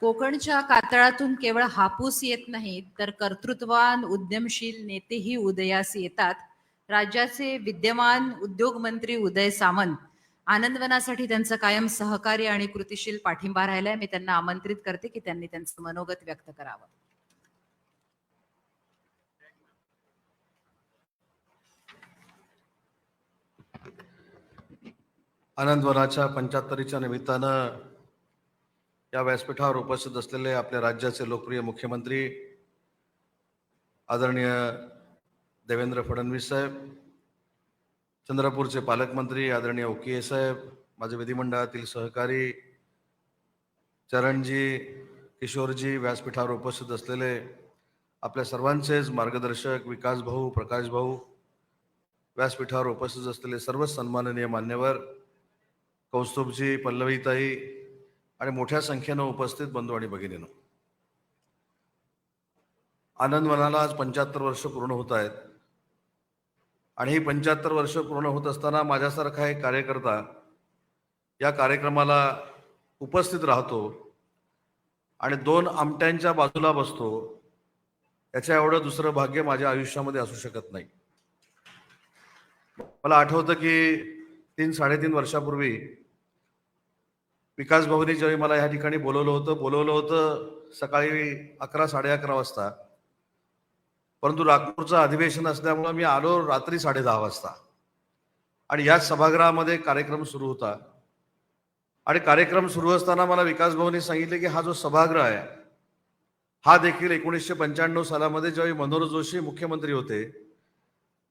कोकणच्या कातळातून केवळ हापूस येत नाहीत तर कर्तृत्वान उद्यमशील नेतेही उदयास येतात. राज्याचे विद्यमान उद्योगमंत्री उदय सामंत आनंदवनासाठी त्यांचं कायम सहकार्य आणि कृतिशील पाठिंबा राहिलाय. मी त्यांना आमंत्रित करते की त्यांनी त्यांचं मनोगत व्यक्त करावं. आनंदवनाच्या पंच्याहत्तरीच्या निमित्तानं या व्यासपीठावर उपस्थित असलेले आपल्या राज्याचे लोकप्रिय मुख्यमंत्री आदरणीय देवेंद्र फडणवीस साहेब चंद्रपूरचे पालकमंत्री आदरणीय ओके साहेब माझे विधिमंडळातील सहकारी चरणजी किशोरजी व्यासपीठावर उपस्थित असलेले आपल्या सर्वांचेच मार्गदर्शक विकास भाऊ प्रकाश भाऊ व्यासपीठावर उपस्थित असलेले सर्व सन्माननीय मान्यवर कौस्तुभजी पल्लवीताई आणि मोठ्या संख्येनं उपस्थित बंधू आणि भगिनीनं. आनंदवनाला आज पंच्याहत्तर वर्ष पूर्ण होत आहेत. आणि ही पंच्याहत्तर वर्ष पूर्ण होत असताना माझ्यासारखा एक कार्यकर्ता या कार्यक्रमाला उपस्थित राहतो आणि दोन आमट्यांच्या बाजूला बसतो याच्या एवढं दुसरं भाग्य माझ्या आयुष्यामध्ये असू शकत नाही. मला आठवतं की तीन साडेतीन वर्षापूर्वी विकास भाऊनी ज्यावेळी मला या ठिकाणी बोलवलं होतं बोलवलं होतं सकाळी अकरा साडे अकरा वाजता. परंतु नागपूरचं अधिवेशन असल्यामुळं मी आलो रात्री साडे दहा वाजता. आणि याच सभागृहामध्ये कार्यक्रम सुरू होता. आणि कार्यक्रम सुरू असताना मला विकास भवनी सांगितले की हा जो सभागृह आहे हा देखील एकोणीसशे पंच्याण्णव सालामध्ये ज्यावेळी मनोहर जोशी मुख्यमंत्री होते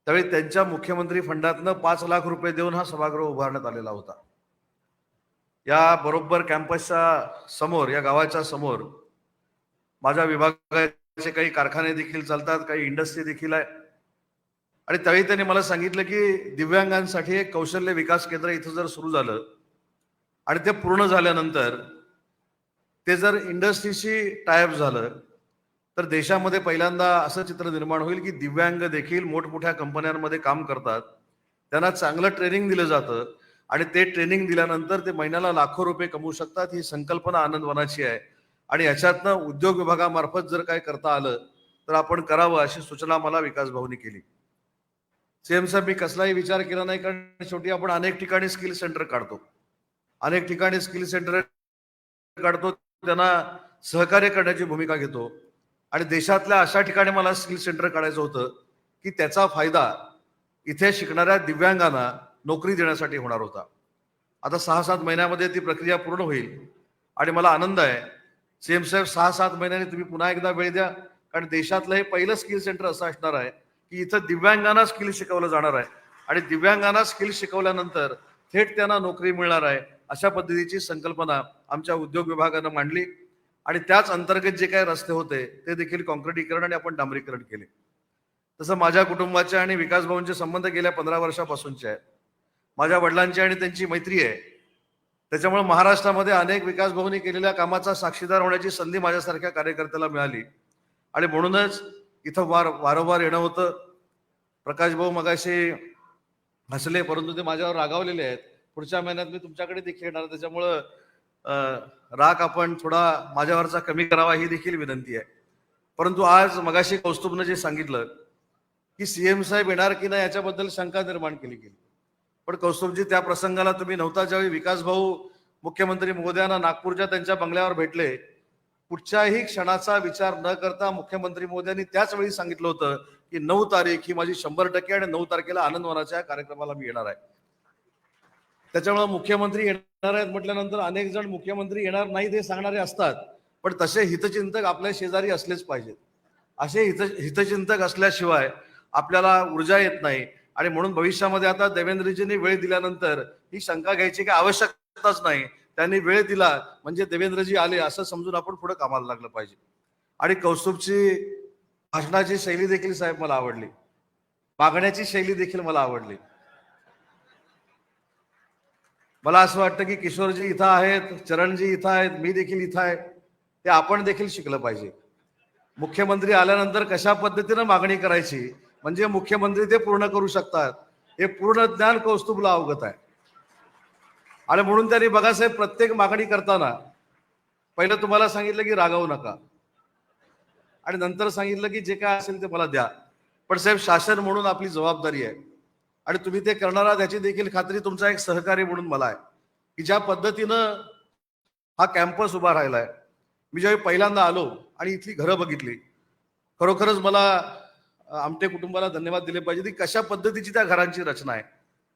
त्यावेळी त्यांच्या मुख्यमंत्री फंडातनं पाच लाख रुपये देऊन हा सभागृह उभारण्यात आलेला होता. या बरोबर कॅम्पसच्या समोर या गावाच्या समोर माझ्या विभागाचे काही कारखाने देखील चालतात काही इंडस्ट्री देखील आहे. आणि त्यावेळी त्यांनी मला सांगितलं की दिव्यांगांसाठी एक कौशल्य विकास केंद्र इथं जर सुरू झालं आणि ते पूर्ण झाल्यानंतर ते जर इंडस्ट्रीशी टायअप झालं तर देशामध्ये पहिल्यांदा असं चित्र निर्माण होईल की दिव्यांग देखील मोठमोठ्या कंपन्यांमध्ये काम करतात. त्यांना चांगलं ट्रेनिंग दिलं जातं. आणि ते ट्रेनिंग दिल्यानंतर ते महिन्याला लाखो रुपये कमवू शकतात ही संकल्पना आनंदवनाची आहे. आणि याच्यातनं उद्योग विभागामार्फत जर काय करता आलं तर आपण करावं अशी सूचना मला विकास भाऊनी केली. सीएम साहेब मी कसलाही विचार केला नाही कारण शेवटी आपण अनेक ठिकाणी स्किल सेंटर काढतो. अनेक ठिकाणी स्किल सेंटर काढतो त्यांना सहकार्य करण्याची भूमिका घेतो. आणि देशातल्या अशा ठिकाणी मला स्किल सेंटर काढायचं होतं की त्याचा फायदा इथे शिकणाऱ्या दिव्यांगांना नोकरी देण्यासाठी होणार होता. आता सहा सात महिन्यामध्ये ती प्रक्रिया पूर्ण होईल. आणि मला आनंद आहे. सीएम साहेब सहा सात महिन्यांनी तुम्ही पुन्हा एकदा वेळ द्या. कारण देशातलं हे पहिलं स्किल सेंटर असं असणार आहे की इथं दिव्यांगांना स्किल शिकवलं जाणार आहे. आणि दिव्यांगांना स्किल शिकवल्यानंतर थेट त्यांना नोकरी मिळणार आहे अशा पद्धतीची संकल्पना आमच्या उद्योग विभागानं मांडली. आणि त्याच अंतर्गत जे काही रस्ते होते ते देखील कॉन्क्रिटीकरण आणि आपण डांबरीकरण केले. तसं माझ्या कुटुंबाचे आणि विकास भवनचे संबंध गेल्या पंधरा वर्षापासूनचे आहेत. माझ्या वडिलांची आणि त्यांची मैत्री आहे. त्याच्यामुळे महाराष्ट्रामध्ये अनेक विकास भवनी केलेल्या कामाचा साक्षीदार होण्याची संधी माझ्यासारख्या कार्यकर्त्याला मिळाली. आणि म्हणूनच इथं वार वारंवार येणं होतं. प्रकाश भाऊ मगाशी हसले परंतु ते माझ्यावर रागावलेले आहेत. पुढच्या महिन्यात मी तुमच्याकडे देखील येणार त्याच्यामुळं राग आपण थोडा माझ्यावरचा कमी करावा ही देखील विनंती आहे. परंतु आज मगाशी कौस्तुभनं जे सांगितलं की सीएम साहेब येणार की नाही याच्याबद्दल शंका निर्माण केली गेली. पण कौस्तुभजी त्या प्रसंगाला तुम्ही नव्हता ज्यावेळी विकास भाऊ मुख्यमंत्री मोदयांना नागपूरच्या त्यांच्या बंगल्यावर भेटले कुठच्याही क्षणाचा विचार न करता मुख्यमंत्री मोदयांनी त्याच वेळी सांगितलं होतं की नऊ तारीख ही माझी शंभर टक्के आणि नऊ तारखेला आनंदवनाच्या कार्यक्रमाला मी येणार आहे. त्याच्यामुळे मुख्यमंत्री येणार आहेत म्हटल्यानंतर अनेक जण मुख्यमंत्री येणार नाहीत हे सांगणारे असतात पण तसे हितचिंतक आपल्या शेजारी असलेच पाहिजेत. असे हित हितचिंतक असल्याशिवाय आपल्याला ऊर्जा येत नाही. आणि म्हणून भविष्यामध्ये आता देवेंद्रजींनी वेळ दिल्यानंतर ही शंका घ्यायची काही आवश्यकताच नाही. त्यांनी वेळ दिला म्हणजे देवेंद्रजी आले असं समजून आपण पुढे कामाला लागलं पाहिजे. आणि कौस्तुभची भाषणाची शैली देखील साहेब मला आवडली. मागण्याची शैली देखील मला आवडली. मला असं वाटतं की किशोरजी इथं आहेत चरणजी इथं आहेत मी देखील इथं आहे. ते आपण देखील शिकलं पाहिजे. मुख्यमंत्री आल्यानंतर कशा पद्धतीनं मागणी करायची म्हणजे मुख्यमंत्री ते पूर्ण करू शकतात. हे पूर्ण ज्ञान कौस्तुभला अवगत आहे. आणि म्हणून त्यांनी बघा साहेब प्रत्येक मागणी करताना पहिलं तुम्हाला सांगितलं की रागावू नका. आणि नंतर सांगितलं की जे काय असेल ते मला द्या. पण साहेब शासन म्हणून आपली जबाबदारी आहे. आणि तुम्ही ते करणार आहात याची देखील खात्री तुमचा एक सहकारी म्हणून मला आहे. की ज्या पद्धतीनं हा कॅम्पस उभा राहिला आहे मी ज्यावेळी पहिल्यांदा आलो आणि इथली घरं बघितली. खरोखरच मला आमटे कुटुंबाला धन्यवाद दिले पाहिजे. की कशा पद्धतीची त्या घरांची रचना आहे?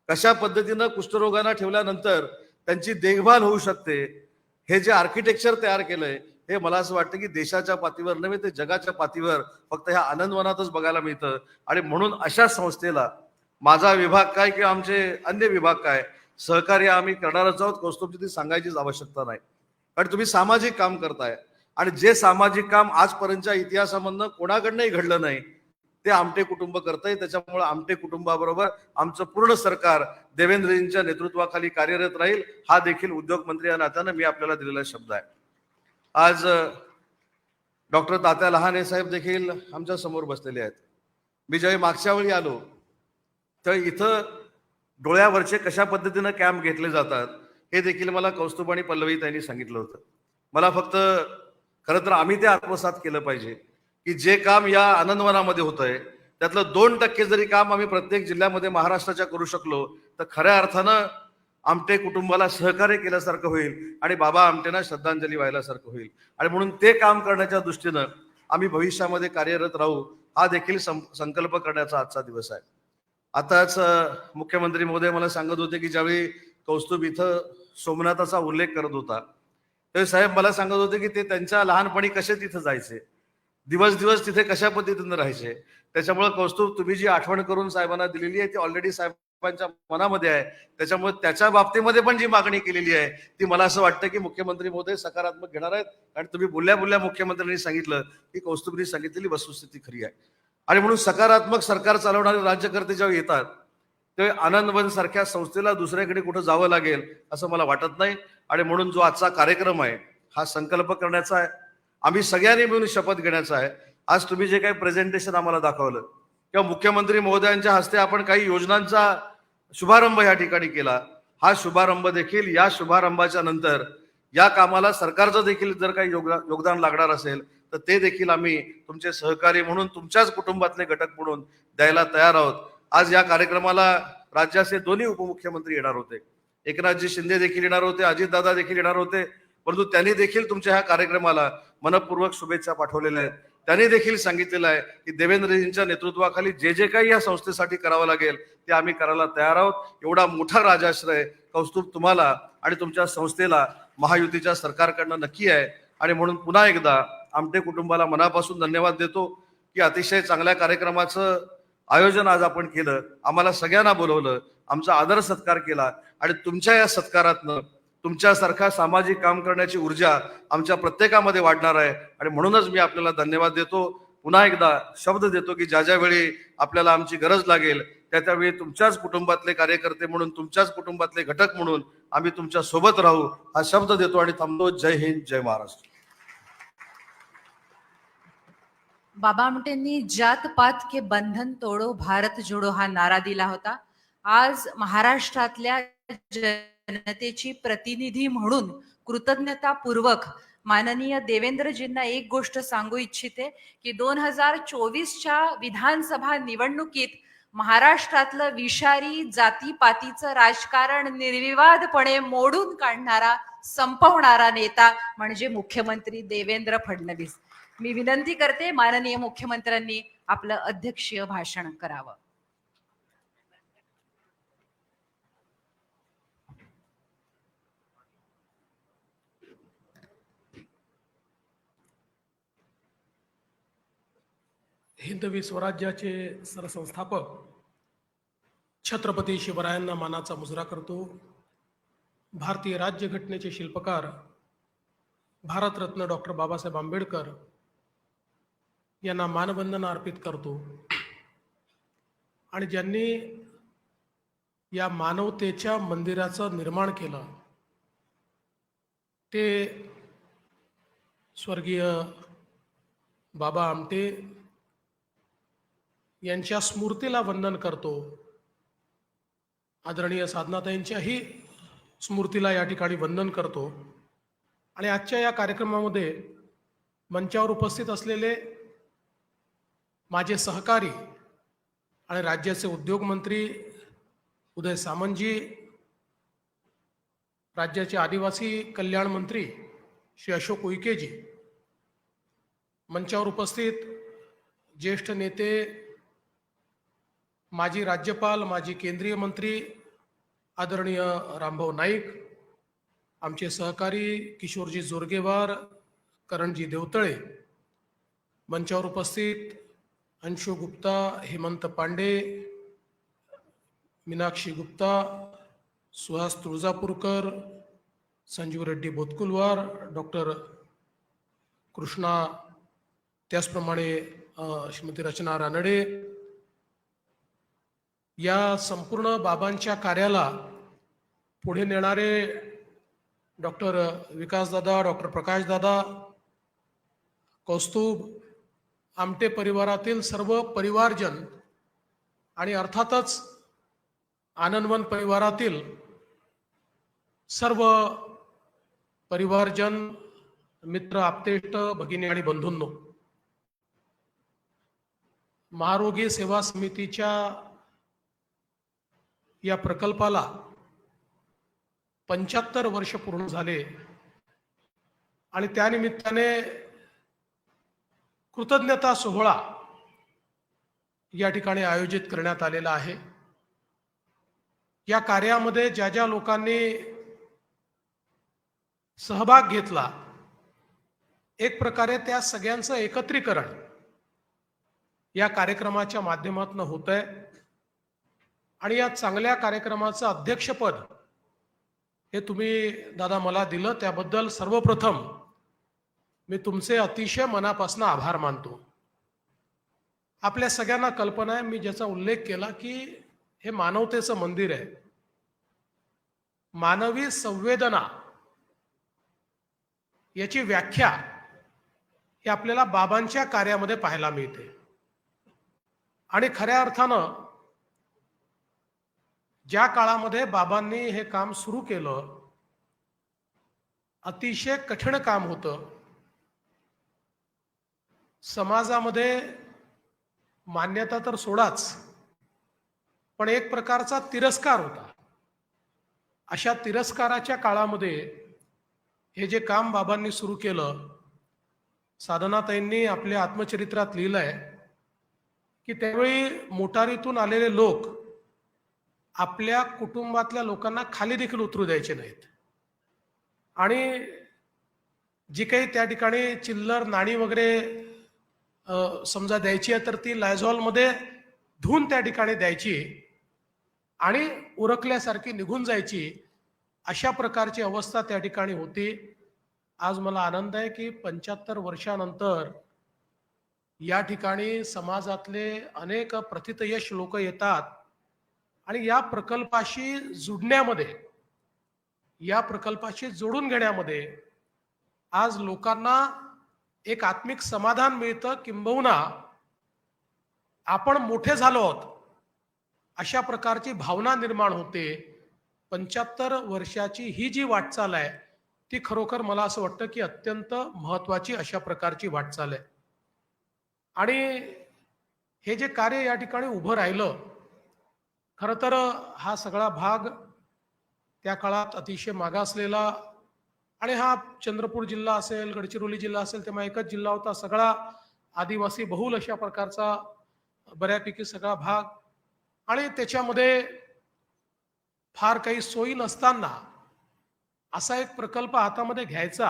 कशा पद्धतीनं कुष्ठरोगांना ठेवल्यानंतर त्यांची देखभाल होऊ शकते? हे जे आर्किटेक्चर तयार केलंय हे मला असं वाटतं की देशाच्या पातळीवर नव्हे ते जगाच्या पातळीवर फक्त ह्या आनंदवनातच बघायला मिळतं. आणि म्हणून अशा संस्थेला माझा विभाग काय किंवा आमचे अन्य विभाग काय सहकार्य आम्ही करणारच आहोत. कौस्तुभची ती सांगायचीच आवश्यकता नाही. कारण तुम्ही सामाजिक काम करताय. आणि जे सामाजिक काम आजपर्यंतच्या इतिहासामधनं कोणाकडनंही घडलं नाही ते आमटे कुटुंब करतंय. त्याच्यामुळे आमटे कुटुंबाबरोबर आमचं पूर्ण सरकार देवेंद्रजींच्या नेतृत्वाखाली कार्यरत राहील. हा देखील उद्योग मंत्री या नात्यानं मी आपल्याला दिलेला शब्द आहे. आज डॉक्टर तात्या लहाने साहेब देखील आमच्यासमोर बसलेले आहेत. मी ज्यावेळी मागच्या वेळी आलो तर इथं डोळ्यावरचे कशा पद्धतीनं कॅम्प घेतले जातात हे देखील मला कौस्तुभ आणि पल्लवी त्यांनी सांगितलं होतं. मला फक्त खरं तर आम्ही ते आत्मसात केलं पाहिजे. की जे काम या आनंदवनामध्ये होत आहे त्यातलं दोन टक्के जरी काम आम्ही प्रत्येक जिल्ह्यामध्ये महाराष्ट्राच्या करू शकलो तर खऱ्या अर्थानं आमटे कुटुंबाला सहकार्य केल्यासारखं होईल आणि बाबा आमटेना श्रद्धांजली व्हायलासारखं होईल. आणि म्हणून ते काम करण्याच्या दृष्टीनं आम्ही भविष्यामध्ये कार्यरत राहू हा देखील सं- संकल्प करण्याचा आजचा दिवस आहे. आताच मुख्यमंत्री महोदय मला सांगत होते की ज्यावेळी कौस्तुभ इथं सोमनाथाचा उल्लेख करत होता त्यावेळी साहेब मला सांगत होते की ते त्यांच्या लहानपणी कसे तिथं जायचे? दिवस दिवस तिथे कशा पद्धतीनं राहायचे? त्याच्यामुळे कौस्तुभ तुम्ही जी आठवण करून साहेबांना दिलेली आहे ती ऑलरेडी साहेबांच्या मनामध्ये आहे. त्याच्यामुळे त्याच्या बाबतीमध्ये पण जी मागणी केलेली आहे ती मला असं वाटतं की मुख्यमंत्री महोदय सकारात्मक घेणार आहेत. आणि तुम्ही बोलल्या बोलल्या मुख्यमंत्र्यांनी सांगितलं की कौस्तुभनी सांगितलेली वस्तुस्थिती खरी आहे. आणि म्हणून सकारात्मक सरकार चालवणारे राज्यकर्ते जेव्हा येतात तेव्हा आनंदवन सारख्या संस्थेला दुसऱ्याकडे कुठं जावं लागेल असं मला वाटत नाही. आणि म्हणून जो आजचा कार्यक्रम आहे हा संकल्प करण्याचा आहे. आम्ही सगळ्यांनी मिळून शपथ घेण्याचा आहे. आज तुम्ही जे काही प्रेझेंटेशन आम्हाला दाखवलं किंवा मुख्यमंत्री महोदयांच्या हस्ते आपण काही योजनांचा शुभारंभ या ठिकाणी केला हा शुभारंभ देखील या शुभारंभाच्या नंतर या कामाला सरकारचं देखील जर काही योगदा- योगदान लागणार असेल तर ते देखील आम्ही तुमचे सहकारी म्हणून तुमच्याच कुटुंबातले घटक म्हणून द्यायला तयार आहोत. आज या कार्यक्रमाला राज्याचे दोन्ही उपमुख्यमंत्री येणार होते. एकनाथजी शिंदे देखील येणार होते अजितदादा देखील येणार होते परंतु त्यांनी देखील तुमच्या ह्या कार्यक्रमाला मनपूर्वक शुभेच्छा पाठवलेल्या आहेत. त्यांनी देखील सांगितलेलं आहे की देवेंद्रजींच्या नेतृत्वाखाली जे जे काही या संस्थेसाठी करावं लागेल ते आम्ही करायला तयार आहोत. एवढा मोठा राजाश्रय कौस्तुभ तुम्हाला आणि तुमच्या संस्थेला महायुतीच्या सरकारकडनं नक्की आहे. आणि म्हणून पुन्हा एकदा आमटे कुटुंबाला मनापासून धन्यवाद देतो की अतिशय चांगल्या कार्यक्रमाचं आयोजन आज आपण केलं. आम्हाला सगळ्यांना बोलवलं. आमचा आदर सत्कार केला. आणि तुमच्या या सत्कारातनं तुमच्यासारखा सामाजिक काम करण्याची ऊर्जा आमच्या प्रत्येकामध्ये वाढणार आहे. आणि म्हणूनच मी आपल्याला धन्यवाद देतो. पुन्हा एकदा शब्द देतो की ज्या ज्या वेळी आपल्याला आमची गरज लागेल त्या त्यावेळी तुमच्याच कुटुंबातले कार्यकर्ते म्हणून तुमच्याच कुटुंबातले घटक म्हणून आम्ही तुमच्यासोबत राहू हा शब्द देतो आणि थांबतो. जय हिंद जय महाराष्ट्र. बाबा आमटेंनी जात पात के बंधन तोडो भारत जोडो हा नारा दिला होता. आज महाराष्ट्रातल्या जनतेची प्रतिनिधी म्हणून कृतज्ञतापूर्वक माननीय देवेंद्रजींना एक गोष्ट सांगू इच्छिते की दोन हजार चोवीसच्या विधानसभा निवडणुकीत महाराष्ट्रातलं विषारी जातीपातीचं राजकारण निर्विवादपणे मोडून काढणारा संपवणारा नेता म्हणजे मुख्यमंत्री देवेंद्र फडणवीस. मी विनंती करते माननीय मुख्यमंत्र्यांनी आपलं अध्यक्षीय भाषण करावं. हिंदवी स्वराज्याचे सरसंस्थापक छत्रपती शिवरायांना मानाचा मुजरा करतो. भारतीय राज्यघटनेचे शिल्पकार भारतरत्न डॉक्टर बाबासाहेब आंबेडकर यांना मानवंदना अर्पित करतो. आणि ज्यांनी या मानवतेच्या मंदिराचं निर्माण केलं ते स्वर्गीय बाबा आमटे यांच्या स्मृतीला वंदन करतो. आदरणीय साधनाताईंच्याही स्मृतीला या ठिकाणी वंदन करतो. आणि आजच्या या कार्यक्रमामध्ये मंचावर उपस्थित असलेले माझे सहकारी आणि राज्याचे उद्योगमंत्री उदय सामंतजी राज्याचे आदिवासी कल्याण मंत्री श्री अशोक उईकेजी मंचावर उपस्थित ज्येष्ठ नेते माजी राज्यपाल माजी केंद्रीय मंत्री आदरणीय रामभाऊ नाईक आमचे सहकारी किशोरजी जोरगेवार करणजी देवतळे मंचावर उपस्थित अंशू गुप्ता हेमंत पांडे मीनाक्षी गुप्ता सुहास तुळजापूरकर संजीव रेड्डी बोतकुलवार डॉक्टर कृष्णा त्याचप्रमाणे श्रीमती रचना रानडे या संपूर्ण बाबांच्या कार्याला पुढे नेणारे डॉक्टर विकासदादा डॉक्टर प्रकाशदादा कौस्तुभ आमटे परिवारातील सर्व परिवारजन आणि अर्थातच आनंदवन परिवारातील सर्व परिवारजन मित्र आपतेष्ट भगिनी आणि बंधूंनो महारोगी सेवा समितीच्या या प्रकल्पाला पंच्याहत्तर वर्ष पूर्ण झाले. आणि त्यानिमित्ताने कृतज्ञता सोहळा या ठिकाणी आयोजित करण्यात आलेला आहे. या कार्यामध्ये ज्या ज्या लोकांनी सहभाग घेतला एक प्रकारे त्या सगळ्यांचं एकत्रीकरण या कार्यक्रमाच्या माध्यमातून होत आहे आणि या चांगल्या कार्यक्रमाचं अध्यक्षपद हे तुम्ही दादा मला दिलं. त्याबद्दल सर्वप्रथम मी तुमचे अतिशय मनापासून आभार मानतो. आपल्या सगळ्यांना कल्पना आहे मी ज्याचा उल्लेख केला की हे मानवतेचं मंदिर आहे. मानवी संवेदना याची व्याख्या ही आपल्याला बाबांच्या कार्यामध्ये पाहायला मिळते. आणि खऱ्या अर्थानं ज्या काळामध्ये बाबांनी हे काम सुरू केलं अतिशय कठीण काम होतं. समाजामध्ये मान्यता तर सोडाच पण एक प्रकारचा तिरस्कार होता. अशा तिरस्काराच्या काळामध्ये हे जे काम बाबांनी सुरू केलं साधनाताईंनी आपल्या आत्मचरित्रात लिहिलंय की त्यावेळी मोटारीतून आलेले लोक आपल्या कुटुंबातल्या लोकांना खाली देखील उतरू द्यायचे नाहीत. आणि जी काही त्या ठिकाणी चिल्लर नाणी वगैरे समजा द्यायची आहे तर ती लायझॉलमध्ये धुवून त्या ठिकाणी द्यायची आणि उरकल्यासारखी निघून जायची अशा प्रकारची अवस्था त्या ठिकाणी होती. आज मला आनंद आहे की पंच्याहत्तर वर्षानंतर या ठिकाणी समाजातले अनेक प्रतितयश लोक येतात. आणि या प्रकल्पाशी जुडण्यामध्ये या प्रकल्पाशी जोडून घेण्यामध्ये आज लोकांना एक आत्मिक समाधान मिळतं किंबहुना आपण मोठे झालो आहोत अशा प्रकारची भावना निर्माण होते. पंच्याहत्तर वर्षाची ही जी वाटचाल आहे ती खरोखर मला असं वाटतं की अत्यंत महत्वाची अशा प्रकारची वाटचाल आहे. आणि हे जे कार्य या ठिकाणी उभं राहिलं खरं तर हा सगळा भाग त्या काळात अतिशय मागासलेला आणि हा चंद्रपूर जिल्हा असेल गडचिरोली जिल्हा असेल तेव्हा एकच जिल्हा होता सगळा आदिवासी बहुल अशा प्रकारचा बऱ्यापैकी सगळा भाग. आणि त्याच्यामध्ये फार काही सोयी नसताना असा एक प्रकल्प हातामध्ये घ्यायचा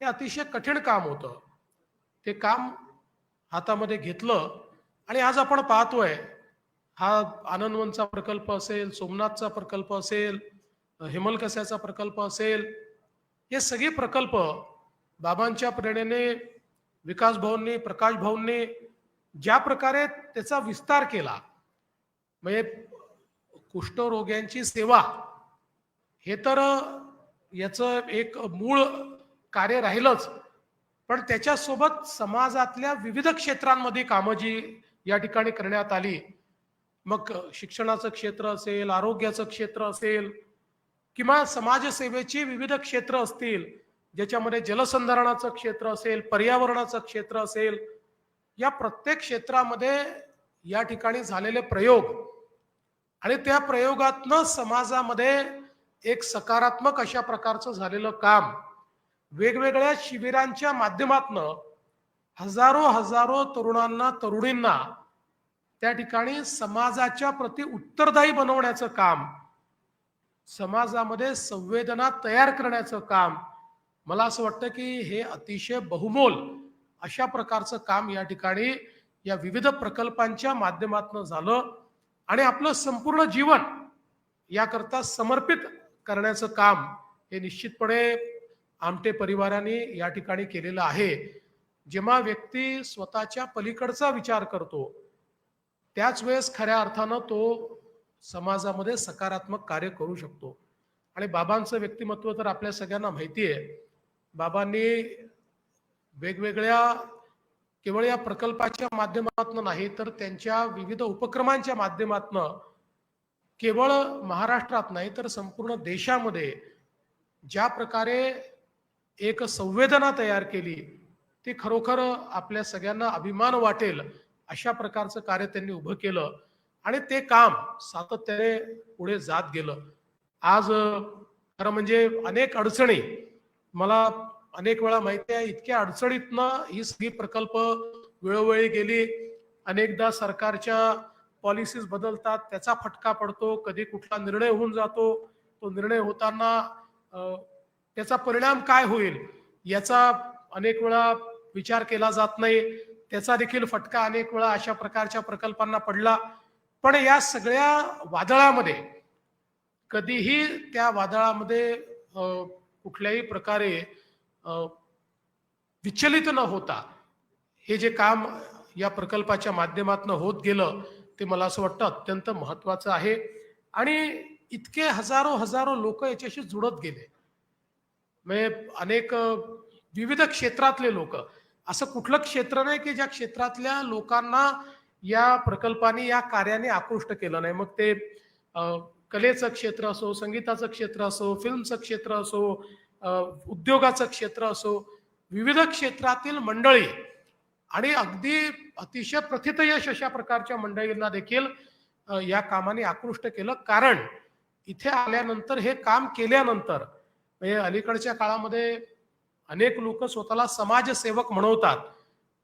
हे अतिशय कठीण काम होतं. ते काम हातामध्ये घेतलं आणि आज आपण पाहतोय हा आनंदवनचा प्रकल्प असेल सोमनाथचा प्रकल्प असेल हेमलकस्याचा प्रकल्प असेल हे सगळे प्रकल्प बाबांच्या प्रेरणेने विकास भाऊंनी प्रकाश भाऊंनी ज्या प्रकारे त्याचा विस्तार केला म्हणजे कुष्ठरोग्यांची सेवा हे तर याचं एक मूळ कार्य राहिलंच. पण त्याच्यासोबत समाजातल्या विविध क्षेत्रांमध्ये कामं जी या ठिकाणी करण्यात आली मग शिक्षणाचं क्षेत्र असेल आरोग्याचं क्षेत्र असेल किंवा समाजसेवेची विविध क्षेत्र असतील ज्याच्यामध्ये जलसंधारणाचं क्षेत्र असेल पर्यावरणाचं क्षेत्र असेल या प्रत्येक क्षेत्रामध्ये या ठिकाणी झालेले प्रयोग आणि त्या प्रयोगातनं समाजामध्ये एक सकारात्मक अशा प्रकारचं झालेलं काम. वेगवेगळ्या शिबिरांच्या माध्यमातनं हजारो हजारो तरुणांना तरुणींना त्या ठिकाणी समाजाच्या प्रती उत्तरदायी बनवण्याचं काम समाजामध्ये संवेदना तयार करण्याचं काम मला असं वाटतं की हे अतिशय बहुमोल अशा प्रकारचं काम या ठिकाणी या विविध प्रकल्पांच्या माध्यमातून झालं आणि आपलं संपूर्ण जीवन याकरता समर्पित करण्याचं काम हे निश्चितपणे आमटे परिवाराने या ठिकाणी केलेलं आहे. जेव्हा व्यक्ती स्वतःच्या पलीकडचा विचार करतो त्याच वेळेस खऱ्या अर्थानं तो समाजामध्ये सकारात्मक कार्य करू शकतो. आणि बाबांचं व्यक्तिमत्व तर आपल्या सगळ्यांना माहिती आहे. बाबांनी वेगवेगळ्या केवळ या प्रकल्पाच्या माध्यमातून नाही तर त्यांच्या विविध उपक्रमांच्या माध्यमातून केवळ महाराष्ट्रात नाही तर संपूर्ण देशामध्ये ज्या प्रकारे एक संवेदना तयार केली ती खरोखर आपल्या सगळ्यांना अभिमान वाटेल अशा प्रकारचं कार्य त्यांनी उभं केलं आणि ते काम सातत्याने पुढे जात गेलं. आज खरं म्हणजे अनेक अडचणी मला अनेक वेळा माहिती आहे इतक्या अडचणीतनं ही सगळी प्रकल्प वेळोवेळी गेली. अनेकदा सरकारच्या पॉलिसीज बदलतात त्याचा फटका पडतो कधी कुठला निर्णय होऊन जातो तो निर्णय होताना त्याचा परिणाम काय होईल याचा अनेक वेळा विचार केला जात नाही. त्याचा देखील फटका अनेक वेळा अशा प्रकारच्या प्रकल्पांना पडला. पण या सगळ्या वादळामध्ये कधीही त्या वादळामध्ये कुठल्याही प्रकारे विचलित न होता हे जे काम या प्रकल्पाच्या माध्यमातून होत गेलं ते मला असं वाटतं अत्यंत महत्वाचं आहे. आणि इतके हजारो हजारो लोक याच्याशी जुळत गेले. म्हणजे अनेक विविध क्षेत्रातले लोक असं कुठलं क्षेत्र नाही की ज्या क्षेत्रातल्या लोकांना या प्रकल्पाने या कार्याने आकृष्ट केलं नाही. मग ते कलेचं क्षेत्र असो संगीताचं क्षेत्र असो फिल्मचं क्षेत्र असो उद्योगाचं क्षेत्र असो विविध क्षेत्रातील मंडळी आणि अगदी अतिशय प्रथितयश अशा प्रकारच्या मंडळींना देखील या कामाने आकृष्ट केलं. कारण इथे आल्यानंतर हे काम केल्यानंतर म्हणजे अलीकडच्या काळामध्ये अनेक लोक स्वतःला समाजसेवक म्हणवतात.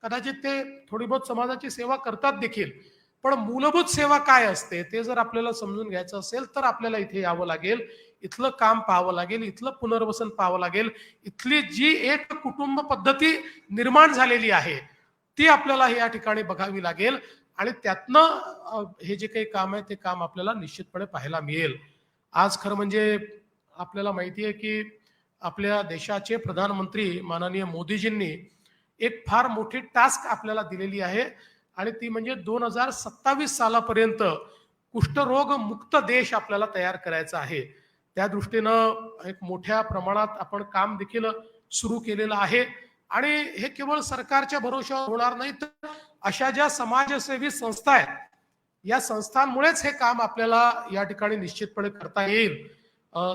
कदाचित ते थोडी बहुत समाजाची सेवा करतात देखील. पण मूलभूत सेवा काय असते ते जर आपल्याला समजून घ्यायचं असेल तर आपल्याला इथे यावं लागेल. इथलं काम पाहावं लागेल इथलं पुनर्वसन पाहावं लागेल. इथली जी एक कुटुंब पद्धती निर्माण झालेली आहे ती आपल्याला या ठिकाणी बघावी लागेल. आणि त्यातनं हे जे काही काम आहे ते काम आपल्याला निश्चितपणे पाहायला मिळेल. आज खरं म्हणजे आपल्याला माहिती आहे की आपल्या देशाचे प्रधानमंत्री माननीय मोदीजींनी एक फार मोठी टास्क आपल्याला दिलेली आहे. आणि ती म्हणजे दोन हजार सत्तावीस सालापर्यंत कुष्ठरोग मुक्त देश आपल्याला तयार करायचा आहे. त्या दृष्टीनं एक मोठ्या प्रमाणात आपण काम देखील सुरू केलेलं आहे. आणि हे केवळ सरकारच्या भरोशावर होणार नाही तर अशा ज्या समाजसेवी संस्था आहेत या संस्थांमुळेच हे काम आपल्याला या ठिकाणी निश्चितपणे करता येईल.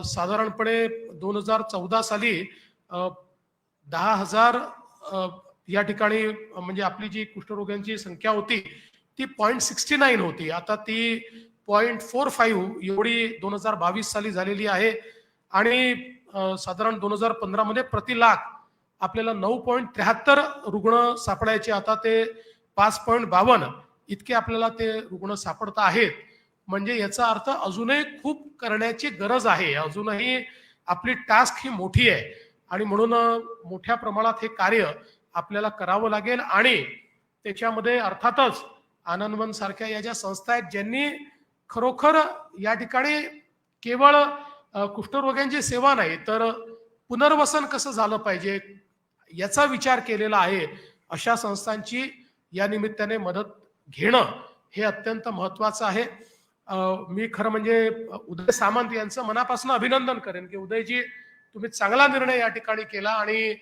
साधारणपणे दोन हजार चौदा साली दहा हजार या ठिकाणी म्हणजे आपली जी कुष्ठरोग्यांची संख्या होती ती पॉईंट सिक्स्टी नाईन होती. आता ती पॉईंट फोर फाईव्ह एवढी दोन हजार बावीस साली झालेली आहे. आणि साधारण दोन हजार पंधरामध्ये प्रति लाख आपल्याला नऊ पॉईंट त्र्याहत्तर रुग्ण सापडायचे. आता ते पाच पॉईंट बावन्न इतके आपल्याला ते रुग्ण सापडत आहेत. म्हणजे याचा अर्थ अजूनही खूप करण्याची गरज आहे. अजूनही आपली टास्क ही मोठी आहे. आणि म्हणून मोठ्या प्रमाणात हे कार्य आपल्याला करावं लागेल आणि त्याच्यामध्ये अर्थातच आनंदवन सारख्या या ज्या संस्था आहेत ज्यांनी खरोखर या ठिकाणी केवळ कुष्ठरोग्यांची सेवा नाही तर पुनर्वसन कसं झालं पाहिजे याचा विचार केलेला आहे अशा संस्थांची या निमित्ताने मदत घेणं हे अत्यंत महत्वाचं आहे. मी खरं म्हणजे उदय सामंत यांचं मनापासून अभिनंदन करेन की उदयजी तुम्ही चांगला निर्णय या ठिकाणी केला आणि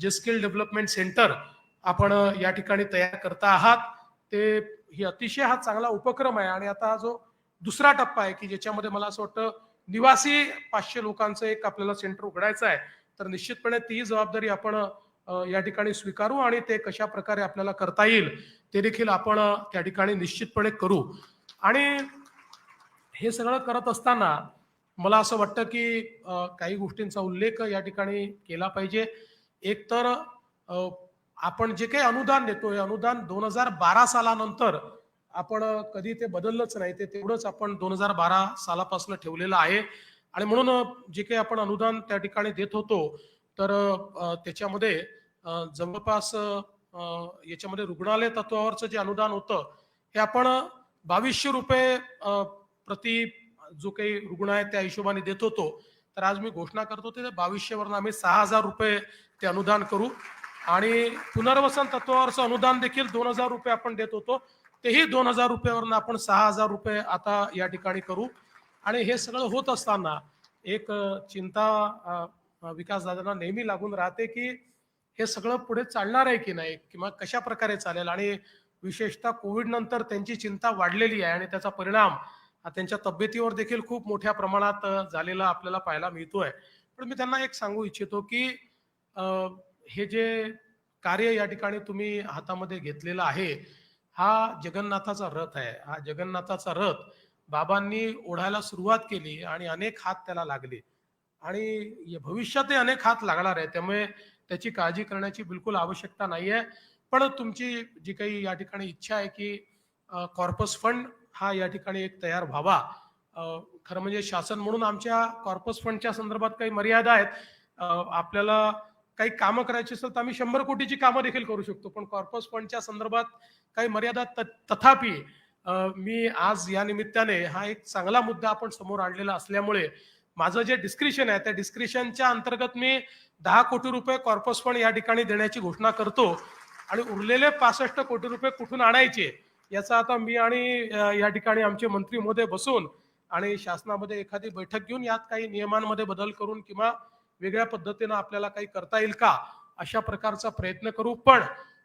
जे स्किल डेव्हलपमेंट सेंटर आपण या ठिकाणी तयार करता आहात ते ही अतिशय हा चांगला उपक्रम आहे. आणि आता जो दुसरा टप्पा आहे की ज्याच्यामध्ये मला असं वाटतं निवासी पाचशे लोकांचं एक आपल्याला सेंटर उघडायचं आहे तर निश्चितपणे ती जबाबदारी आपण या ठिकाणी स्वीकारू आणि ते कशा प्रकारे आपल्याला करता येईल ते देखील आपण त्या ठिकाणी निश्चितपणे करू. आणि हे सगळं करत असताना मला असं वाटतं की काही गोष्टींचा उल्लेख या ठिकाणी केला पाहिजे. एक तर आपण जे काही अनुदान देतो हे अनुदान दोन हजार बारा सालानंतर आपण कधी ते बदललंच नाही ते तेवढंच आपण दोन हजार बारा सालापासून ठेवलेलं आहे. आणि म्हणून जे काही आपण अनुदान त्या ठिकाणी देत होतो तर त्याच्यामध्ये जवळपास याच्यामध्ये रुग्णालय तत्वावरचं जे अनुदान होतं हे आपण बावीसशे रुपये प्रति जो काही रुग्ण आहे त्या हिशोबाने देत होतो. तर आज मी घोषणा करतो ते बावीसशे वरून आम्ही सहा हजार रुपये ते अनुदान करू. आणि पुनर्वसन तत्वावरचं अनुदान देखील दोन हजार रुपये आपण देत होतो. तेही दोन हजार रुपयावरून आपण सहा हजार रुपये आता या ठिकाणी करू. आणि हे सगळं होत असताना एक चिंता विकास दादांना नेहमी लागून राहते की हे सगळं पुढे चालणार आहे की नाही? किंवा कशा प्रकारे चालेल? आणि विशेषतः कोविड नंतर त्यांची चिंता वाढलेली आहे आणि त्याचा परिणाम त्यांच्या तब्येतीवर देखील खूप मोठ्या प्रमाणात झालेला आपल्याला पाहायला मिळतोय. पण मी त्यांना एक सांगू इच्छितो की हे जे कार्य या ठिकाणी तुम्ही हातामध्ये घेतलेलं आहे हा जगन्नाथाचा रथ आहे. हा जगन्नाथाचा रथ बाबांनी ओढायला सुरुवात केली आणि अनेक हात त्याला लागले. आणि भविष्यातही अनेक हात लागणार आहे त्यामुळे त्याची काळजी करण्याची बिलकुल आवश्यकता नाही आहे पण तुमची जी काही या ठिकाणी इच्छा आहे की कॉर्पस फंड हा या ठिकाणी एक तयार व्हावा. खरं म्हणजे शासन म्हणून आमच्या कॉर्पस फंडच्या संदर्भात काही मर्यादा आहेत. आपल्याला काही कामं करायची असेल तर आम्ही शंभर कोटीची कामं देखील करू शकतो. पण कॉर्पस फंडच्या संदर्भात काही मर्यादा त- तथापि मी आज या निमित्ताने हा एक चांगला मुद्दा आपण समोर आणलेला असल्यामुळे माझं जे डिस्क्रिप्शन आहे त्या डिस्क्रिप्शनच्या अंतर्गत मी दहा कोटी रुपये कॉर्पस फंड या ठिकाणी देण्याची घोषणा करतो. आणि उरलेले पासष्ट कोटी रुपये कुठून आणायचे याचा आता मी आणि या ठिकाणी आमचे मंत्री महोदय बसून आणि शासनामध्ये एखादी बैठक घेऊन यात काही नियमांमध्ये बदल करून किंवा वेगळ्या पद्धतीनं आपल्याला काही करता येईल का अशा प्रकारचा प्रयत्न करू. पण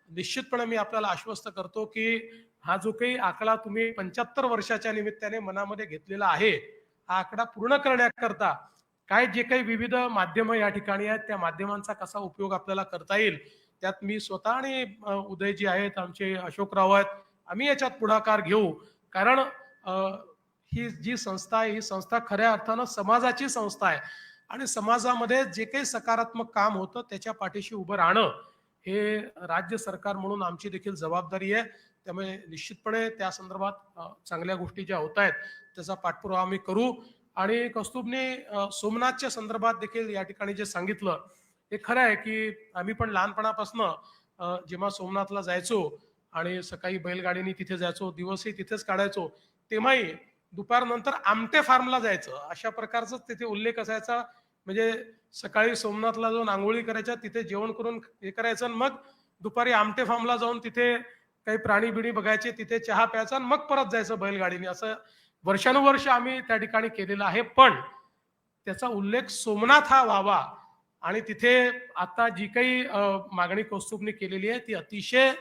निश्चितपणे मी आपल्याला आश्वस्त करतो की हा जो काही आकडा तुम्ही पंच्याहत्तर वर्षाच्या निमित्ताने मनामध्ये घेतलेला आहे हा आकडा पूर्ण करण्याकरता काय जे काही विविध माध्यमं या ठिकाणी आहेत त्या माध्यमांचा कसा उपयोग आपल्याला करता येईल त्यात मी स्वतः आणि उदय जी आहेत आमचे अशोकराव आहेत आम्ही याच्यात पुढाकार घेऊ. कारण ही जी संस्था आहे ही संस्था खऱ्या अर्थानं समाजाची संस्था आहे. आणि समाजामध्ये जे काही सकारात्मक काम होतं त्याच्या पाठीशी उभं राहणं हे राज्य सरकार म्हणून आमची देखील जबाबदारी आहे. त्यामुळे निश्चितपणे त्या संदर्भात चांगल्या गोष्टी ज्या होत आहेत त्याचा पाठपुरावा आम्ही करू. आणि कस्तुबने सोमनाथच्या संदर्भात देखील या ठिकाणी जे सांगितलं हे खरं आहे की आम्ही पण लहानपणापासून जेव्हा सोमनाथला जायचो आणि सकाळी बैलगाडीने तिथे जायचो दिवसही तिथेच काढायचो तेव्हाही दुपारनंतर आमटे फार्मला जायचं. अशा प्रकारचाच तिथे उल्लेख असायचा. म्हणजे सकाळी सोमनाथला जाऊन आंघोळी करायच्या तिथे जेवण करून हे करायचं आणि मग दुपारी आमटे फार्मला जाऊन तिथे काही प्राणी बिणी बघायचे तिथे चहा प्यायचा आणि मग परत जायचं बैलगाडीने. असं वर्षानुवर्ष आम्ही त्या ठिकाणी केलेलं आहे. पण त्याचा उल्लेख सोमनाथ हा व्हावा आणि तिथे आता जी काही मागणी कौस्तुभने केलेली आहे ती अतिशय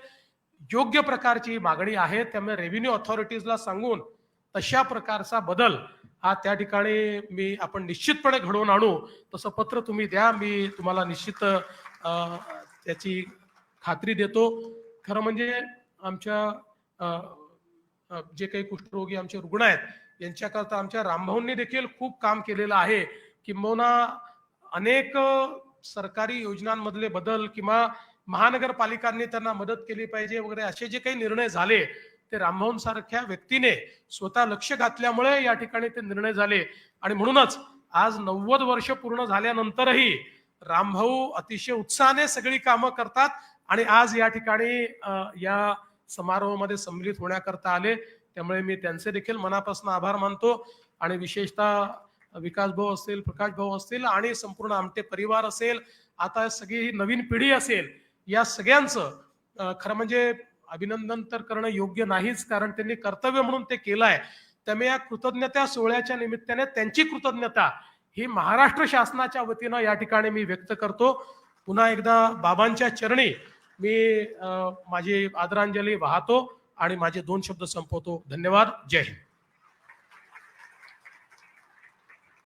योग्य प्रकारची मागणी आहे. त्यामुळे रेव्हेन्यू ऑथॉरिटीजला सांगून तशा प्रकारचा बदल हा त्या ठिकाणी मी आपण निश्चितपणे घडवून आणू. तसं पत्र तुम्ही द्या मी तुम्हाला निश्चित त्याची खात्री देतो. खरं म्हणजे आमच्या जे काही कुष्ठरोगी आमचे रुग्ण आहेत यांच्याकरता आमच्या रामभाऊंनी देखील खूप काम केलेलं आहे. किंबहुना अनेक सरकारी योजनांमधले बदल किंवा महानगरपालिकांनी त्यांना मदत केली पाहिजे वगैरे असे जे काही निर्णय झाले ते रामभाऊन सारख्या व्यक्तीने स्वतः लक्ष घातल्यामुळे या ठिकाणी ते निर्णय झाले. आणि म्हणूनच आज नव्वद वर्ष पूर्ण झाल्यानंतरही रामभाऊ अतिशय उत्साहाने सगळी कामं करतात आणि आज या ठिकाणी या समारोहामध्ये सम्मिलित होण्याकरता आले. त्यामुळे मी त्यांचे देखील मनापासून आभार मानतो. आणि विशेषतः विकास भाऊ असतील प्रकाश भाऊ असतील आणि संपूर्ण आमटे परिवार असेल आता सगळी ही नवीन पिढी असेल या सगळ्यांचं खरं म्हणजे अभिनंदन तर करणं योग्य नाहीच कारण त्यांनी कर्तव्य म्हणून ते केलं आहे त्यामुळे या कृतज्ञता सोहळ्याच्या निमित्ताने त्यांची कृतज्ञता ही महाराष्ट्र शासनाच्या वतीनं या ठिकाणी मी व्यक्त करतो. पुन्हा एकदा बाबांच्या चरणी मी माझी आदरांजली वाहतो आणि माझे दोन शब्द संपवतो. धन्यवाद. जय हिंद.